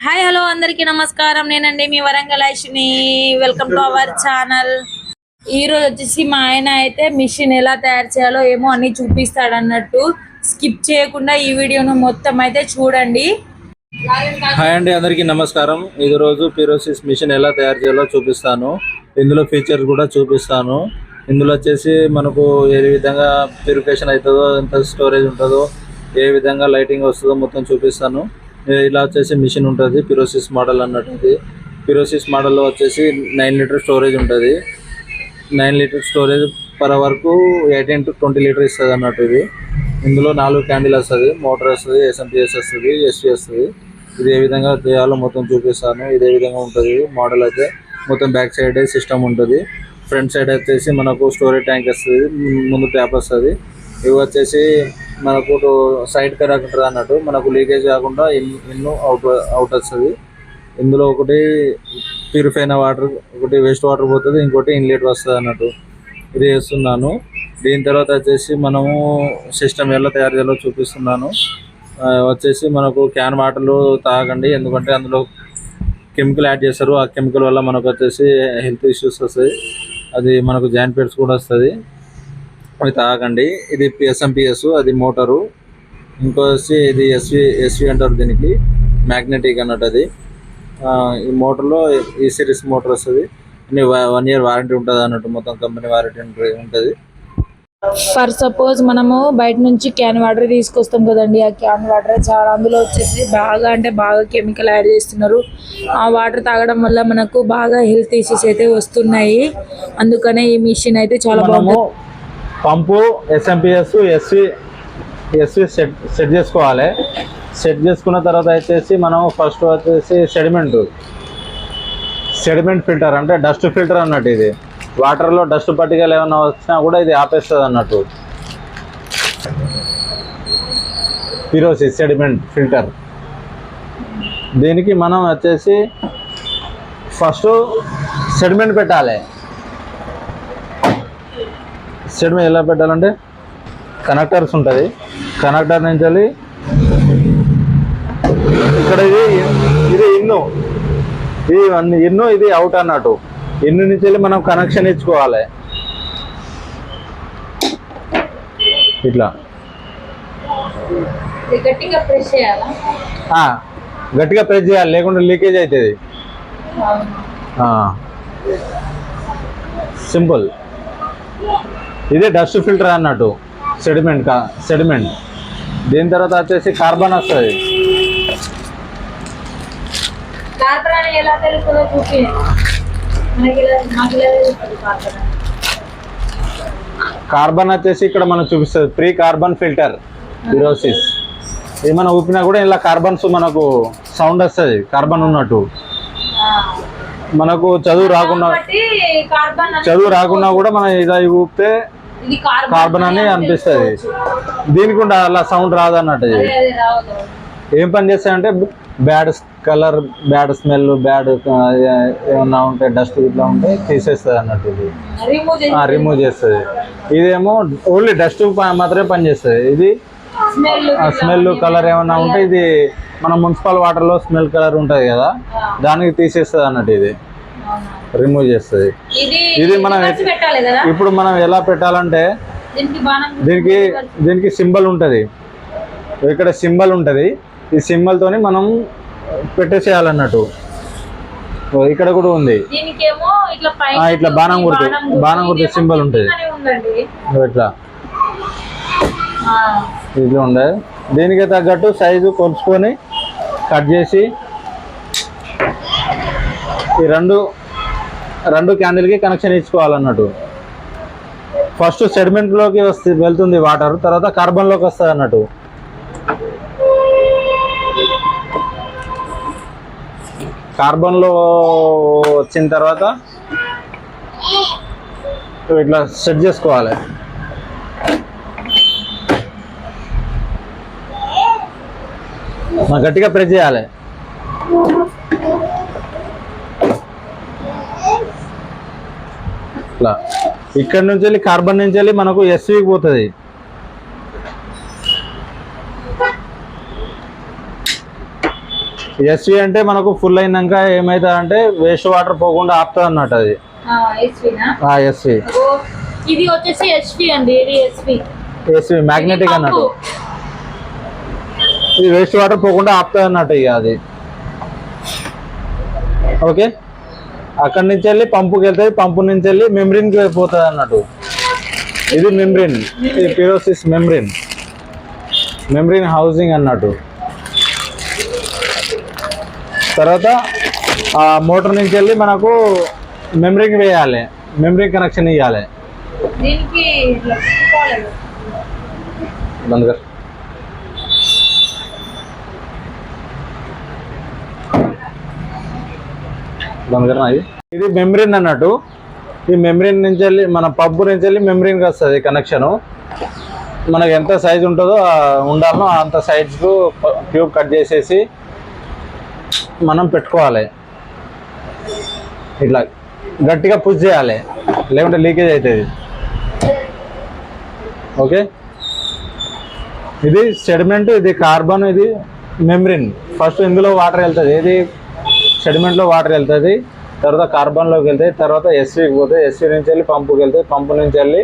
Hi hello అందరికీ నమస్కారం. నేనండి మీ Warangal Aishini welcome to our channel ఈ రోజు వచ్చేసి మా ఆయన అయితే మిషన్ ఎలా తయారు చేయాలో ఏమో అన్ని చూపిస్తాడు అన్నట్టు స్కిప్ చేయకుండా ఈ వీడియోను మొత్తం అయితే చూడండి. హాయ్ అండి అందరికీ నమస్కారం. ఈరోజు రోజు పిరోసిస్ మిషన్ ఎలా తయారు చేయాలో చూపిస్తాను. ఇందులో ఫీచర్స్ కూడా చూపిస్తాను. ఇందులో వచ్చేసి మనకు ఏ విధంగా ప్యూరిఫికేషన్ అవుతుందో ఎంత స్టోరేజ్ ఉంటుందో ఏ విధంగా లైటింగ్ వస్తుందో మొత్తం చూపిస్తాను. ఇలా వచ్చేసి మిషన్ ఉంటుంది పిరోసిస్ మోడల్ అన్నట్టు ఇది పిరోసిస్ మోడల్లో వచ్చేసి నైన్ లీటర్ స్టోరేజ్ ఉంటుంది. నైన్ లీటర్ స్టోరేజ్ పర్ వరకు ఎయిటీన్ టు ట్వంటీ లీటర్ ఇస్తుంది అన్నట్టు ఇది. ఇందులో నాలుగు క్యాండిల్ వస్తుంది మోటార్ వస్తుంది ఎస్ఎంపిఎస్ వస్తుంది ఎస్టీ వస్తుంది. ఇది ఏ విధంగా చేయాలో మొత్తం చూపిస్తాను. ఇదే విధంగా ఉంటుంది మోడల్ అయితే మొత్తం బ్యాక్ సైడ్ సిస్టమ్ ఉంటుంది. ఫ్రంట్ సైడ్ వచ్చేసి మనకు స్టోరేజ్ ట్యాంక్ వస్తుంది ముందు ట్యాప్ వస్తుంది. ఇవి వచ్చేసి మనకు సైడ్ కరెక్ట్ ఉంటుంది అన్నట్టు మనకు లీకేజ్ కాకుండా ఇన్ ఇన్ను అవుట్ అవుట్ వస్తుంది. ఇందులో ఒకటి ప్యూరిఫై అయిన వాటర్ ఒకటి వేస్ట్ వాటర్ పోతుంది ఇంకోటి ఇన్లెట్ వస్తుంది అన్నట్టు. ఇది వేస్తున్నాను దీని తర్వాత వచ్చేసి మనము సిస్టమ్ ఎలా తయారు చేయాలో చూపిస్తున్నాను. వచ్చేసి మనకు క్యాన్ వాటర్లు తాగండి ఎందుకంటే అందులో కెమికల్ యాడ్ చేస్తారు. ఆ కెమికల్ వల్ల మనకు వచ్చేసి హెల్త్ ఇష్యూస్ వస్తాయి అది మనకు జాయింట్ పెయిన్స్ కూడా వస్తుంది. అవి తాగండి. ఇది ఎస్ఎంపిఎస్ అది మోటారు. ఇంకోసి ఇది ఎస్వి ఎస్వి అంటారు దీనికి. మ్యాగ్నెటిక్ అన్నట్టు అది. ఆ, ఈ మోటార్లో ఈ సిరీస్ మోటార్ వస్తుంది. వన్ ఇయర్ వారంటీ ఉంటుంది అన్నట్టు మొత్తం కంపెనీ వారంటీ ఉంటుంది ఫర్ సపోజ్ మనము బయట నుంచి క్యాన్ వాటర్ తీసుకొస్తాం కదండి. ఆ క్యాన్ వాటర్ చాలా అందులో వచ్చేసి బాగా అంటే బాగా కెమికల్ యాడ్ చేస్తున్నారు. ఆ వాటర్ తాగడం వల్ల మనకు బాగా హెల్త్ ఇష్యూస్ అయితే వస్తున్నాయి. అందుకనే ఈ మిషన్ అయితే చాలా బాగుంది. Pump S M P S S V S V set set చేసుకోవాలి. సెట్ చేసుకున్న తర్వాత వచ్చేసి మనం ఫస్ట్ వచ్చేసి సెడిమెంట్ సెడిమెంట్ ఫిల్టర్ అంటే డస్ట్ ఫిల్టర్ అన్నట్టు ఇది. వాటర్లో డస్ట్ పట్టికలు ఏమైనా వచ్చినా కూడా ఇది ఆపేస్తుంది అన్నట్టు. పిరోసి సెడిమెంట్ ఫిల్టర్ దీనికి మనం వచ్చేసి ఫస్ట్ సెడిమెంట్ పెట్టాలి. సెడిమెంట్ ఎలా పెట్టాలంటే కనెక్టర్స్ ఉంటుంది. కనెక్టర్ నుంచి వెళ్ళి ఇక్కడ ఇది ఇది ఇన్ను. ఇది అన్ని ఇన్ను ఇది అవుట్ అన్నట్టు. ఇన్ను నుంచి వెళ్ళి మనం కనెక్షన్ ఇచ్చుకోవాలి. ఇట్లా. గట్టిగా ప్రెస్ చేయాలా? ఆ, గట్టిగా ప్రెస్ చేయాలి లేకుంటే లీకేజ్ అవుతుంది సింపుల్ ఇదే డస్ట్ ఫిల్టర్ అన్నట్టు. సెడిమెంట్ కా సెడిమెంట్ దీని తర్వాత వచ్చేసి కార్బన్ వస్తుంది. కార్బన్ వచ్చేసి ఇక్కడ మనం చూపిస్తుంది. ప్రీ కార్బన్ ఫిల్టర్ యూరోసిస్ ఇది మనం ఊపినా కూడా ఇలా కార్బన్స్ మనకు సౌండ్ వస్తుంది కార్బన్ ఉన్నట్టు. మనకు చదువు రాకుండా చదువు రాకున్నా కూడా మనం ఇలా ఊపితే ఇది కార్బన్ అని అనిపిస్తుంది. దీనికి కూడా అలా సౌండ్ రాదన్నట్టు అదే రావద్దు ఏం పని చేస్తాయంటే bad colour bad smell bad ఏమన్నా ఉంటే డస్ట్ ఇట్లా ఉంటే తీసేస్తుంది అన్నట్టు ఇది. రిమూవ్ చేస్తుంది. ఇదేమో ఓన్లీ డస్ట్ మాత్రమే పనిచేస్తుంది ఇది స్మెల్ స్మెల్ కలర్ ఏమన్నా ఉంటే ఇది మన మున్సిపల్ వాటర్లో స్మెల్ కలర్ ఉంటుంది కదా దానికి తీసేస్తుంది అన్నట్టు ఇది. రిమూవ్ చేస్తుంది. ఇది మనం ఇప్పుడు మనం ఎలా పెట్టాలంటే దీనికి దీనికి సింబల్ ఉంటుంది. ఇక్కడ సింబల్ ఉంటుంది. ఈ సింబల్తోని మనం పెట్టేసేయాలన్నట్టు. ఇక్కడ కూడా ఉంది. ఇట్లా బాణం గుర్తు బాణం గుర్తు సింబల్ ఉంటుంది. ఇట్లా. ఇట్లా ఉండే. దీనికి తగ్గట్టు సైజు కొలుచుకొని కట్ చేసి ఈ రెండు రెండు క్యాండిల్కి కనెక్షన్ ఇచ్చుకోవాలన్నట్టు. ఫస్ట్ సెడిమెంట్లోకి వస్తే వెళ్తుంది వాటర్ తర్వాత కార్బన్లోకి వస్తుంది అన్నట్టు. కార్బన్లో వచ్చిన తర్వాత ఇట్లా సెట్ చేసుకోవాలి. గట్టిగా ప్రెస్ చేయాలి. ఇట్లా ఇక్కడ నుంచి వెళ్ళి కార్బన్ నుంచి వెళ్ళి మనకు ఎస్వీకి పోతుంది. ఎస్వి అంటే మనకు ఫుల్ అయినాక ఏమవుతుంది అంటే వేస్ట్ వాటర్ పోకుండా ఆపుతుంది అన్నట్టు అది. ఎస్వి ఇది వచ్చేసి ఎస్వి అండి ఇది ఎస్వి ఎస్వి మ్యాగ్నెటిక్ అన్నట్టు. ఇది వేస్ట్ వాటర్ పోకుండా ఆపుతుంది అన్నట్టు ఇక అది. ఓకే అక్కడి నుంచి వెళ్ళి పంపుకి వెళ్తుంది పంపు నుంచి వెళ్ళి మెమ్రిన్కి పోతుంది అన్నట్టు. ఇది మెమ్రిన్ ఇది పిరోసిస్ మెమ్రిన్ మెమ్రిన్ హౌసింగ్ అన్నట్టు. తర్వాత ఆ మోటార్ నుంచి వెళ్ళి మనకు మెమరీకి వేయాలి మెమరీ కనెక్షన్ ఇవ్వాలి. బంద్ కర్ ఇది మెమరీన్ అన్నట్టు. ఈ మెమరీన్ నుంచి వెళ్ళి మన పబ్బు నుంచి వెళ్ళి మెమరీన్కి వస్తుంది కనెక్షను. మనకు ఎంత సైజ్ ఉంటుందో ఆ ఉండాలో అంత సైజ్కు ట్యూబ్ కట్ చేసేసి మనం పెట్టుకోవాలి. ఇట్లా గట్టిగా పుష్ చేయాలి. లేకుంటే లీకేజ్ అవుతుంది ఓకే? ఇది సెడిమెంట్ ఇది కార్బన్ ఇది మెమ్రిన్ ఫస్ట్ ఇందులో వాటర్ వెళ్తుంది. ఇది సెడిమెంట్లో వాటర్ వెళ్తుంది తర్వాత కార్బన్లోకి వెళ్తాయి తర్వాత ఎస్వీకి పోతే ఎస్వీ నుంచి వెళ్ళి పంపుకి వెళ్తాయి పంపు నుంచి వెళ్ళి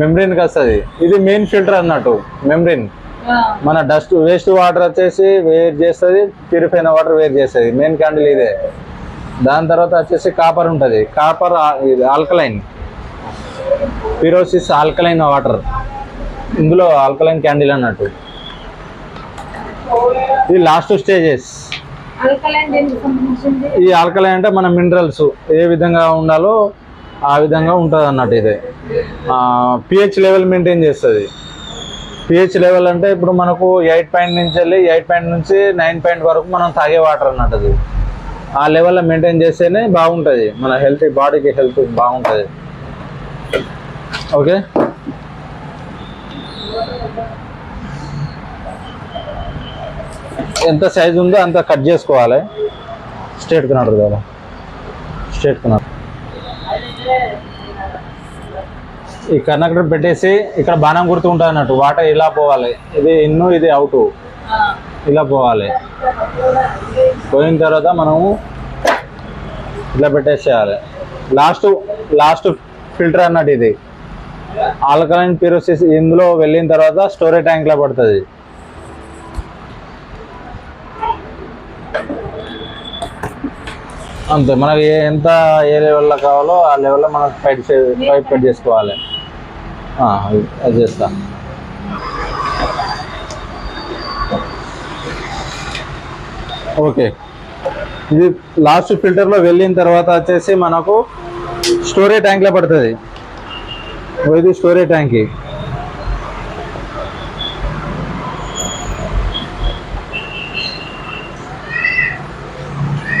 మెమ్రిన్కి వస్తుంది. ఇది మెయిన్ ఫిల్టర్ అన్నట్టు మెమ్రిన్ మన డస్ట్ వేస్ట్ వాటర్ వచ్చేసి వేర్ చేస్తుంది ప్యూరిఫై అయిన వాటర్ వేర్ చేస్తుంది. మెయిన్ క్యాండిల్ ఇదే. దాని తర్వాత వచ్చేసి కాపర్ ఉంటుంది. కాపర్ ఇది ఆల్కలైన్ పిరోసిస్ ఆల్కలైన్ వాటర్ ఇందులో ఆల్కలైన్ క్యాండిల్ అన్నట్టు. ఇది లాస్ట్ స్టేజెస్ ఈ ఆల్కలైన్ అంటే మన మినరల్స్ ఏ విధంగా ఉండాలో ఆ విధంగా ఉంటుంది అన్నట్టు ఇది. పిహెచ్ లెవెల్ మెయింటైన్ చేస్తుంది. పిహెచ్ లెవెల్ అంటే ఇప్పుడు మనకు ఎయిట్ పాయింట్ నుంచి వెళ్ళి ఎయిట్ పాయింట్ నుంచి నైన్ పాయింట్ వరకు మనం తాగే వాటర్ అన్నట్టు ఆ లెవెల్లో మెయింటైన్ చేస్తేనే బాగుంటుంది. మన హెల్త్ బాడీకి హెల్త్ బాగుంటుంది. ఓకే? ఎంత సైజు ఉందో అంత కట్ చేసుకోవాలి. స్ట్రేట్ కనడు కదా. స్ట్రేట్ కనడు ఈ కనెక్టర్ పెట్టేసి ఇక్కడ బాణం గుర్తు ఉంటుంది అన్నట్టు. వాటర్ ఇలా పోవాలి. ఇది ఇన్ను ఇది అవుట్ ఇలా పోవాలి. పోయిన తర్వాత మనము ఇట్లా పెట్టేసేయాలి. లాస్ట్ లాస్ట్ ఫిల్టర్ అన్నట్టు ఇది. ఆల్కలైన్ పిరోసిస్ ఇందులో వెళ్ళిన తర్వాత స్టోరేజ్ ట్యాంక్లో పడుతుంది. అంతే. మనకి ఎంత ఏ లెవెల్లో కావాలో ఆ లెవెల్లో మనం ఫైట్ చే- పైప్ కట్ చేసుకోవాలి. అది- అది చేస్తా. ఓకే. ఇది లాస్ట్ ఫిల్టర్లో వెళ్ళిన తర్వాత వచ్చేసి మనకు స్టోరేజ్ ట్యాంక్లో పడుతుంది. ఇది స్టోరేజ్ ట్యాంక్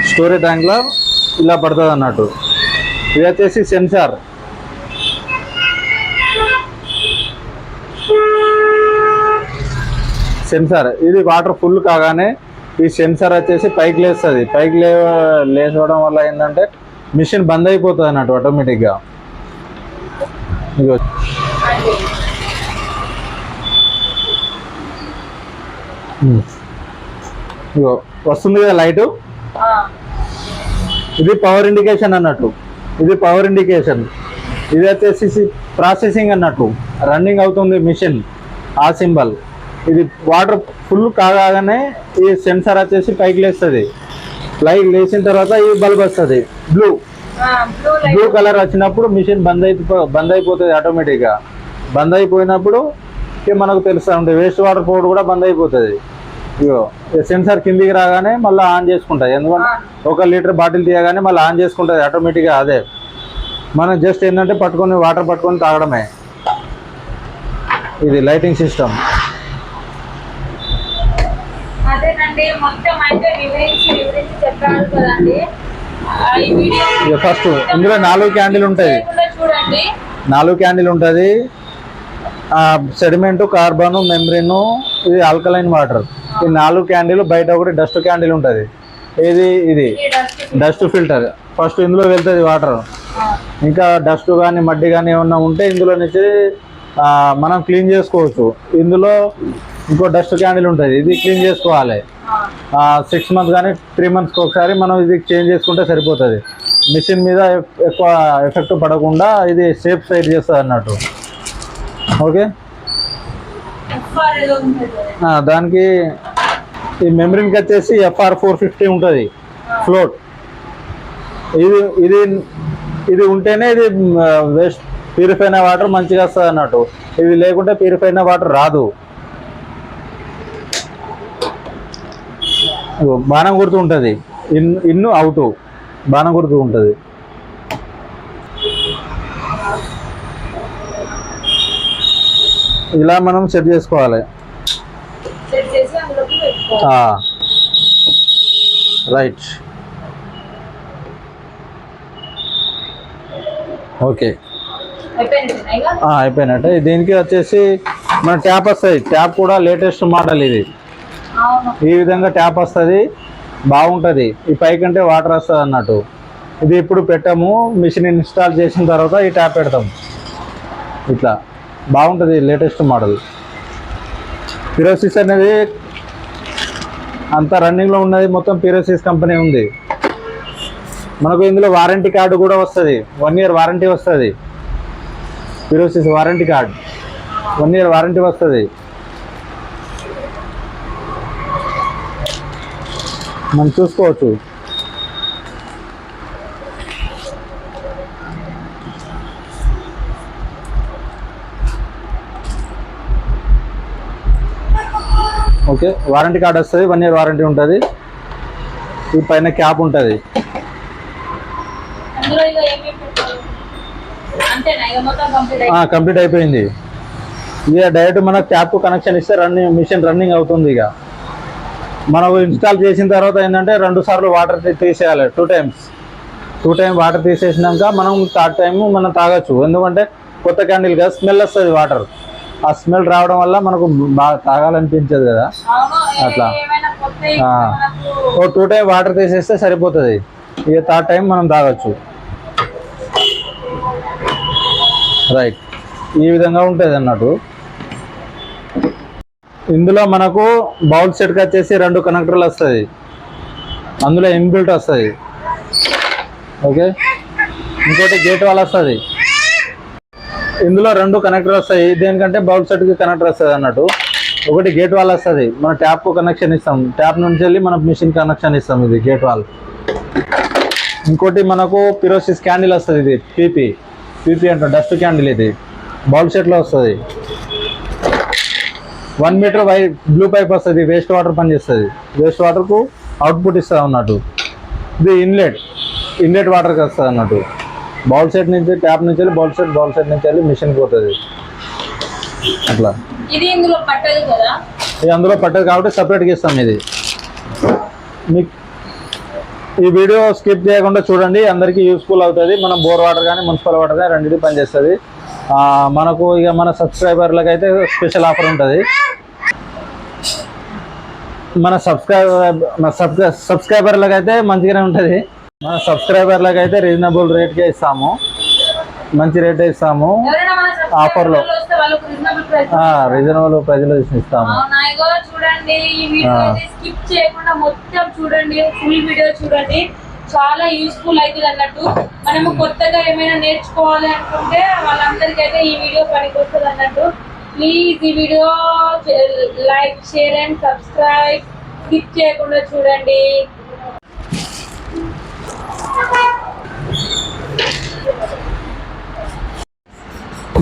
స్టోరేజ్ ట్యాంక్లో ఇలా పడుతుంది అన్నట్టు. ఇది వచ్చేసి సెన్సార్ సెన్సార్ ఇది వాటర్ ఫుల్ కాగానే ఈ సెన్సార్ వచ్చేసి పైకి లేస్తుంది. పైకి లే లేచడం వల్ల ఏంటంటే మిషన్ బంద్ అయిపోతుంది అన్నట్టు ఆటోమేటిక్గా ఇగో. వస్తుంది కదా లైటు? ఇది పవర్ ఇండికేషన్ అన్నట్టు. ఇది పవర్ ఇండికేషన్ ఇది వచ్చేసి ప్రాసెసింగ్ అన్నట్టు. రన్నింగ్ అవుతుంది మిషన్ ఆ సింబల్ ఇది వాటర్ ఫుల్ కాగానే ఈ సెన్సార్ వచ్చేసి పైకి లేస్తుంది. పైకి లేచిన తర్వాత ఈ బల్బ్ వస్తుంది. బ్లూ. బ్లూ కలర్ వచ్చినప్పుడు మిషన్ బంద్ అయిపో బంద్ అయిపోతుంది ఆటోమేటిక్గా బంద్ అయిపోయినప్పుడు మనకు తెలుస్తూ ఉంటుంది. వేస్ట్ వాటర్ పోవడం కూడా బంద్ అయిపోతుంది. ఇగో సెన్సార్ కిందికి రాగానే మళ్ళీ ఆన్ చేసుకుంటుంది. ఎందుకంటే ఒక లీటర్ బాటిల్ తీయగానే మళ్ళీ ఆన్ చేసుకుంటుంది ఆటోమేటిక్గా అదే. మనం జస్ట్ ఏంటంటే పట్టుకొని వాటర్ పట్టుకొని తాగడమే. ఇది లైటింగ్ సిస్టమ్ అదేనండి మొత్తం అయితే వివరించి వివరించి చెప్పారు కదండి. ఆ, ఈ వీడియో ఇక ఫస్ట్ ఇందులో నాలుగు క్యాండిల్ చూడండి. నాలుగు క్యాండిల్ ఉంటుంది. సెడిమెంట్ కార్బన్ మెమ్రిన్ ఇది ఆల్కలైన్ వాటర్ ఈ నాలుగు క్యాండిల్ బయట ఒకటి డస్ట్ క్యాండిల్ ఉంటుంది. ఇది. ఇది డస్ట్ ఫిల్టర్ ఫస్ట్ ఇందులో వెళ్తుంది వాటర్ ఇంకా డస్ట్ కానీ మడ్డి కానీ ఏమన్నా ఉంటే ఇందులో నుంచి మనం క్లీన్ చేసుకోవచ్చు. ఇందులో ఇంకో డస్ట్ క్యాండిల్ ఉంటుంది. ఇది క్లీన్ చేసుకోవాలి. సిక్స్ మంత్స్ కానీ త్రీ మంత్స్కి ఒకసారి మనం ఇది చేంజ్ చేసుకుంటే సరిపోతుంది. మిషన్ మీద ఎక్- ఎక్కువ ఎఫెక్ట్ పడకుండా ఇది సేఫ్ సైడ్ చేస్తుంది అన్నట్టు ఓకే ఎఫ్ఆర్ ఏదో ఉంటుంది కదా. ఆ, దానికి ఈ మెమరీకి వచ్చేసి ఎఫ్ఆర్ ఫోర్ ఫిఫ్టీ ఉంటుంది ఫ్లోట్ ఇది ఇది ఇది ఉంటేనే ఇది వేస్ట్ ప్యూరిఫై అయిన వాటర్ మంచిగా వస్తుంది అన్నట్టు. ఇది లేకుంటే ప్యూరిఫై అయిన వాటర్ రాదు. బాణం గుర్తు ఉంటుంది. ఇన్ ఇన్ను అవుట్. బాణం గుర్తు ఉంటుంది. ఇలా మనం సెట్ చేసుకోవాలి. రైట్ ఓకే అయిపోయినట్టే. దీనికి వచ్చేసి మన ట్యాప్ వస్తుంది ట్యాప్ కూడా లేటెస్ట్ మోడల్ ఇది. ఈ విధంగా ట్యాప్ వస్తుంది. బాగుంటుంది. ఈ పైకంటే వాటర్ వస్తుంది అన్నట్టు. ఇది ఇప్పుడు పెట్టాము. మిషన్ ఇన్స్టాల్ చేసిన తర్వాత ఈ ట్యాప్ పెడతాం ఇట్లా. బాగుంటుంది లేటెస్ట్ మోడల్ పిరోసిస్ అనేది అంత రన్నింగ్లో ఉన్నది మొత్తం పిరోసిస్ కంపెనీ ఉంది. మనకు ఇందులో వారంటీ కార్డు కూడా వస్తుంది. వన్ ఇయర్ వారంటీ వస్తుంది. పిరోసిస్ warranty card one year warranty వస్తుంది. మనం చూసుకోవచ్చు. ఓకే. వారంటీ కార్డ్ వస్తుంది వన్ ఇయర్ వారంటీ ఉంటుంది. ఈ పైన క్యాప్ ఉంటుంది. కంప్లీట్ అయిపోయింది. ఇక డైరెక్ట్ మన క్యాప్ కనెక్షన్ ఇస్తే రన్నింగ్ మిషన్ రన్నింగ్ అవుతుంది ఇక మనం ఇన్స్టాల్ చేసిన తర్వాత ఏంటంటే రెండు సార్లు వాటర్ తీసేయాలి two times two time water తీసేసినాక మనం థర్డ్ టైం మనం తాగొచ్చు. ఎందుకంటే కొత్త క్యాండిల్ కదా స్మెల్ వస్తుంది వాటర్ ఆ స్మెల్ రావడం వల్ల మనకు బాగా తాగాలనిపించదు కదా. అట్లా. ఓ టూ టైం వాటర్ తీసేస్తే సరిపోతుంది. ఇక థర్డ్ టైం మనం తాగొచ్చు. రైట్. ఈ విధంగా ఉంటుంది అన్నట్టు. ఇందులో మనకు బౌల్ సెట్కి వచ్చేసి రెండు కనెక్టర్లు వస్తుంది. అందులో ఇన్బిల్ట్ వస్తుంది. ఓకే? ఇంకోటి గేట్ వాల్ వస్తుంది. ఇందులో రెండు కనెక్టర్ వస్తాయి. దేనికంటే బౌల్ సెట్కి కనెక్టర్ వస్తుంది అన్నట్టు. ఒకటి గేట్ వాల్ వస్తుంది. మన ట్యాప్ కనెక్షన్ ఇస్తాం. ట్యాప్ నుంచి వెళ్ళి మనం మిషన్ కనెక్షన్ ఇస్తాం ఇది గేట్ వాల్ ఇంకోటి మనకు పిరోసిస్ క్యాండిల్ వస్తుంది ఇది పీపీ పీపీ అంటాం. డస్ట్ క్యాండిల్ ఇది. బౌల్ సెట్లో వస్తుంది. One metre Y blue pipe వస్తుంది. వేస్ట్ వాటర్ పనిచేస్తుంది వేస్ట్ వాటర్కు అవుట్పుట్ ఇస్తుంది అన్నట్టు. ఇది ఇన్లెట్ ఇన్లెట్ వాటర్కి వస్తుంది అన్నట్టు. బౌల్ సెట్ నుంచి ట్యాప్ నుంచి వెళ్ళి బౌల్ సెట్ బౌల్ సెట్ నుంచి వెళ్ళి మిషన్కి పోతుంది. అట్లా. ఇది ఇందులో పట్టదు కదా? ఇది అందులో పట్టదు కాబట్టి సపరేట్గా ఇస్తాం ఇది. మీకు ఈ వీడియో స్కిప్ చేయకుండా చూడండి. అందరికీ యూస్ఫుల్ అవుతుంది. మనం బోర్ వాటర్ కానీ మున్సిపల్ వాటర్ కానీ రెండింటి పనిచేస్తుంది. మనకు ఇక మన సబ్స్క్రైబర్లకు అయితే స్పెషల్ ఆఫర్ ఉంటుంది. మన సబ్స్క్రైబర్ సబ్స్క్రైబర్లకు అయితే మంచిగానే ఉంటుంది. మన సబ్స్క్రైబర్లకు అయితే రీజనబుల్ రేట్కే ఇస్తాము. మంచి రేటే ఇస్తాము. ఎవరైనా మన Offer లో. subscribers వస్తే వాళ్ళకు రీజనబుల్ ప్రజలు ఇస్తాము. చూడండి ఈ వీడియో. అయితే స్కిప్ చేయకుండా మొత్తం చూడండి ఫుల్ వీడియో చూడండి. చాలా యూస్ఫుల్ అవుతుంది అన్నట్టు. మనము కొత్తగా ఏమైనా నేర్చుకోవాలి అనుకుంటే వాళ్ళందరికైతే ఈ వీడియో పనికి వస్తుంది అన్నట్టు. ప్లీజ్ ఈ video like share and subscribe skip చేయకుండా చూడండి.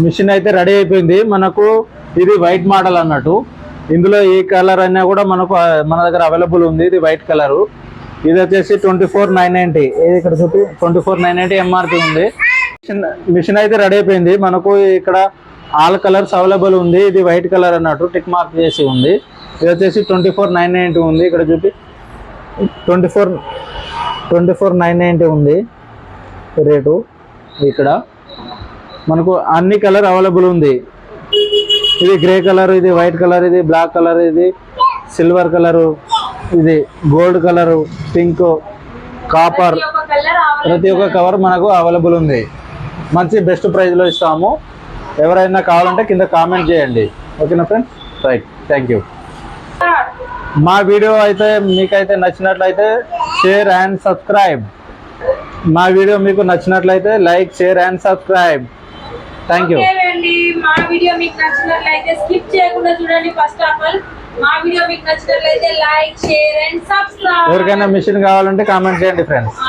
మిషన్ అయితే రెడీ అయిపోయింది. మనకు ఇది వైట్ మోడల్ అన్నట్టు. ఇందులో ఏ కలర్ అయినా కూడా మనకు మన దగ్గర అవైలబుల్ ఉంది. ఇది వైట్ కలరు. ఇది వచ్చేసి ట్వంటీ ఫోర్ నైన్ నైంటీ ఇక్కడ చూపి. Twenty four nine ninety MRP ఉంది. మిషన్ మిషన్ అయితే రెడీ అయిపోయింది. మనకు ఇక్కడ ఆల్ కలర్స్ అవైలబుల్ ఉంది. ఇది వైట్ కలర్ అన్నట్టు టిక్ మార్క్ చేసి ఉంది. ఇది వచ్చేసి ట్వంటీ ఫోర్ నైన్ నైంటీ ఉంది. ఇక్కడ చూపి. Twenty four twenty four nine ninety ఉంది రేటు. ఇక్కడ మనకు అన్ని కలర్ అవైలబుల్ ఉంది. ఇది గ్రే కలర్ ఇది వైట్ కలర్ ఇది బ్లాక్ కలర్ ఇది సిల్వర్ కలరు ఇది గోల్డ్ కలరు పింక్ కాపర్. ప్రతి ఒక్క కవర్ మనకు అవైలబుల్ ఉంది. మంచి బెస్ట్ ప్రైస్లో ఇస్తాము. ఎవరైనా కావాలంటే కింద కామెంట్ చేయండి. ఓకేనా ఫ్రెండ్స్? రైట్. Thank you. మా వీడియో అయితే మీకైతే నచ్చినట్లయితే షేర్ అండ్ సబ్స్క్రైబ్. మా వీడియో మీకు నచ్చినట్లయితే like share and subscribe. Thank you మా వీడియో మీకు నచ్చినట్లయితే స్కిప్ చేయకుండా చూడండి ఫస్ట్ ఆఫ్ ఆల్. మా వీడియో మీకు నచ్చినట్లయితే లైక్ షేర్ అండ్ సబ్స్క్రైబ్. ఎవరికైనా మిషన్ కావాలంటే కామెంట్ చేయండి ఫ్రెండ్స్